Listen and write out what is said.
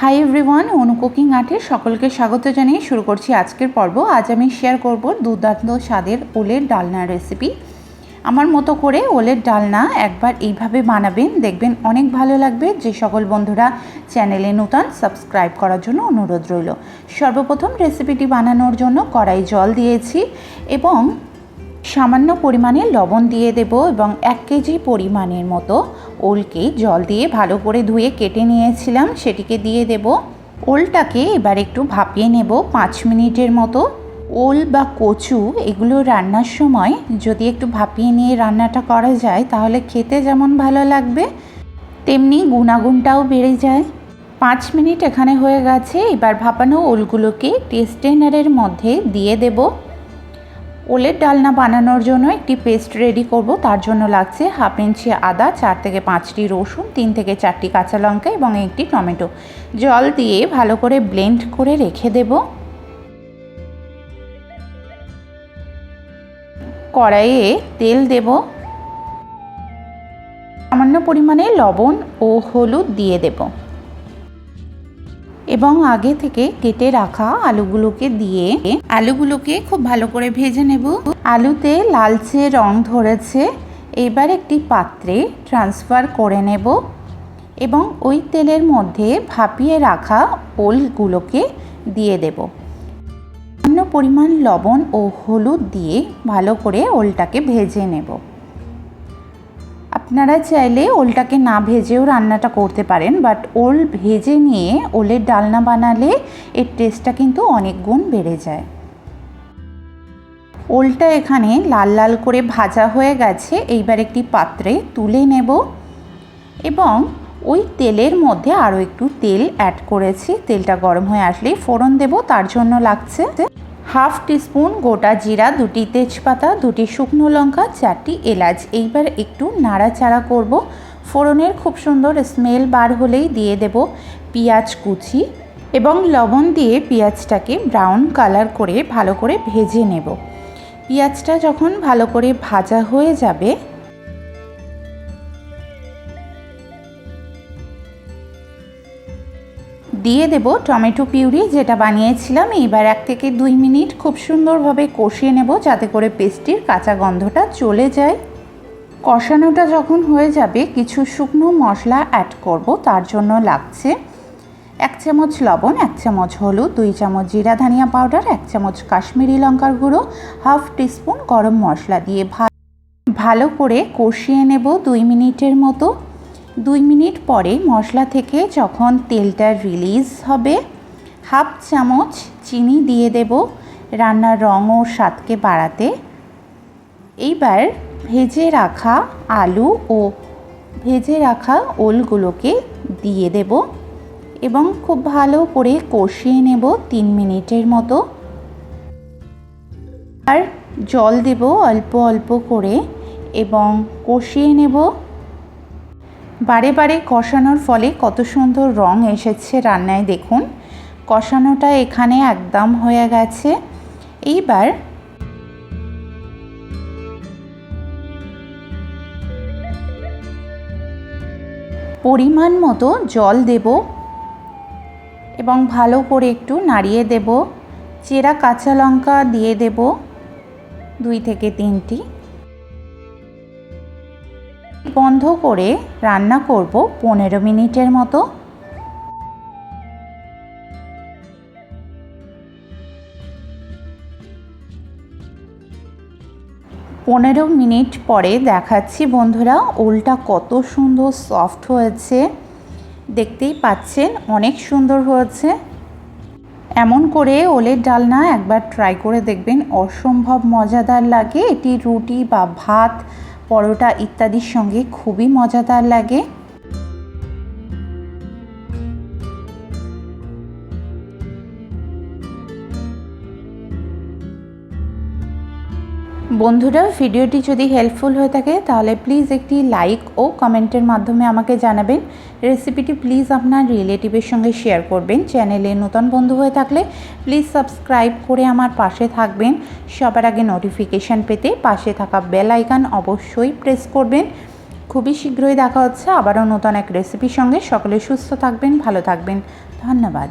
High everyone Anu cooking আর্টে সকলকে স্বাগত জানিয়ে শুরু করছি আজকের পর্ব। আজ আমি শেয়ার করব দুর্দান্ত স্বাদের ওলের ডালনার রেসিপি আমার মতো করে ওলের ডালনা একবার এইভাবে বানাবেন, দেখবেন অনেক ভালো লাগবে। যে সকল বন্ধুরা চ্যানেলে নতুন সাবস্ক্রাইব করার জন্য অনুরোধ রইল। সর্বপ্রথম রেসিপিটি বানানোর জন্য কড়াই জল দিয়েছি এবং সামান্য পরিমাণে লবণ দিয়ে দেব এবং এক কেজি পরিমাণের মতো ওলকে জল দিয়ে ভালো করে ধুয়ে কেটে নিয়েছিলাম, সেটিকে দিয়ে দেব। ওলটাকে এবার একটু ভাপিয়ে নেব পাঁচ মিনিটের মতো। ওল বা কচু এগুলো রান্নার সময় যদি একটু ভাপিয়ে নিয়ে রান্নাটা করা যায়, তাহলে খেতে যেমন ভালো লাগবে, তেমনি গুণাগুণটাও বেড়ে যায়। পাঁচ মিনিট এখানে হয়ে গেছে, এবার ভাপানো ওলগুলোকে টেস্টেনারের মধ্যে দিয়ে দেবো। ওলের ডালনা বানানোর জন্য একটি পেস্ট রেডি করব। তার জন্য লাগছে হাফ ইঞ্চি আদা, চার থেকে পাঁচটি রসুন, তিন থেকে চারটি কাঁচা লঙ্কা এবং একটি টমেটো। জল দিয়ে ভালো করে ব্লেন্ড করে রেখে দেব। কড়াইয়ে তেল দেব। সামান্য পরিমাণে লবণ ও হলুদ দিয়ে দেবো। এবং আগে থেকে কেটে রাখা আলুগুলোকে দিয়ে আলুগুলোকে খুব ভালো করে ভেজে নেব। আলুতে লালচে রং ধরেছে। এবার একটি পাত্রে ট্রান্সফার করে নেব এবং ওই তেলের মধ্যে ভাপিয়ে রাখা ওলগুলোকে দিয়ে দেব। অন্য পরিমাণ লবণ ও হলুদ দিয়ে ভালো করে ওলটাকে ভেজে নেব। আপনারা চাইলে ওলটাকে না ভেজেও রান্নাটা করতে পারেন বাট ওল ভেজে নিয়ে ওলের ডালনা বানালে এর টেস্টটা কিন্তু অনেক গুণ বেড়ে যায়। ওলটা এখানে লাল লাল করে ভাজা হয়ে গেছে, এইবার একটি পাত্রে তুলে নেব এবং ওই তেলের মধ্যে আরও একটু তেল অ্যাড করেছি, তেলটা গরম হয়ে আসলেই ফোড়ন দেব, তার জন্য লাগছে হাফ টিস্পুন গোটা জিরা, দুটি তেজপাতা, দুটি শুকনো লঙ্কা, চারটি এলাচ। এইবার একটু নাড়াচাড়া করব। ফোড়নের খুব সুন্দর স্মেল বার হলেই দিয়ে দেব পেঁয়াজ কুচি এবং লবণ দিয়ে পেঁয়াজটাকে ব্রাউন কালার করে ভালো করে ভেজে নেব। পেঁয়াজটা যখন ভালো করে ভাজা হয়ে যাবে দিয়ে দেব টমেটো পিউরি যেটা বানিয়েছিলাম। এইবার এক থেকে দুই মিনিট খুব সুন্দরভাবে কষিয়ে নেব যাতে করে পেস্টির কাঁচা গন্ধটা চলে যায়। কষানোটা যখন হয়ে যাবে কিছু শুকনো মশলা অ্যাড করব, তার জন্য লাগছে এক চামচ লবণ, এক চামচ হলুদ, দুই চামচ জিরা ধনিয়া পাউডার, এক চামচ কাশ্মীরি লঙ্কার গুঁড়ো, হাফ টিস্পুন গরম মশলা দিয়ে ভালো করে কষিয়ে নেব দুই মিনিটের মতো। দুই মিনিট পরে মশলা থেকে যখন তেলটা রিলিজ হবে, হাফ চামচ চিনি দিয়ে দেব। রান্নার রং ও স্বাদকে বাড়াতে। এইবার ভেজে রাখা আলু ও ভেজে রাখা ওলগুলোকে দিয়ে দেব এবং খুব ভালো করে কষিয়ে নেব তিন মিনিটের মতো। আর জল দেব অল্প অল্প করে এবং কষিয়ে নেব। বারে বারে কষানোর ফলে কত সুন্দর রং এসেছে রান্নায় দেখুন। কষানোটা এখানে একদম হয়ে গেছে। এইবার পরিমাণ মতো জল দেব এবং ভালো করে একটু নাড়িয়ে দেব। চেরা কাঁচা লঙ্কা দিয়ে দেব দুই থেকে তিনটি। বন্ধ করে রান্না করব পনেরো মিনিটের মতো। পনেরো মিনিট পরে দেখাচ্ছি বন্ধুরা, ওলটা কত সুন্দর সফট হয়েছে। দেখতেই পাচ্ছেন, অনেক সুন্দর হয়েছে। এমন করে ওলের ডালনা একবার ট্রাই করে দেখবেন, অসম্ভব মজাদার লাগে। এটি রুটি বা ভাত পরোটা ইত্যাদির সঙ্গে খুবই মজাদার লাগে। বন্ধুরা, ভিডিওটি যদি হেল্পফুল হয়ে থাকে, তাহলে প্লিজ একটি লাইক ও কমেন্টের মাধ্যমে আমাকে জানাবেন। রেসিপিটি প্লিজ আপনার রিলেটিভের সঙ্গে শেয়ার করবেন। চ্যানেলে নতুন বন্ধু হয়ে থাকলে প্লিজ সাবস্ক্রাইব করে আমার পাশে থাকবেন। সবার আগে নোটিফিকেশান পেতে পাশে থাকা বেল আইকন অবশ্যই প্রেস করবেন। খুবই শীঘ্রই দেখা হচ্ছে আবারও নতুন এক রেসিপির সঙ্গে। সকলে সুস্থ থাকবেন, ভালো থাকবেন। ধন্যবাদ।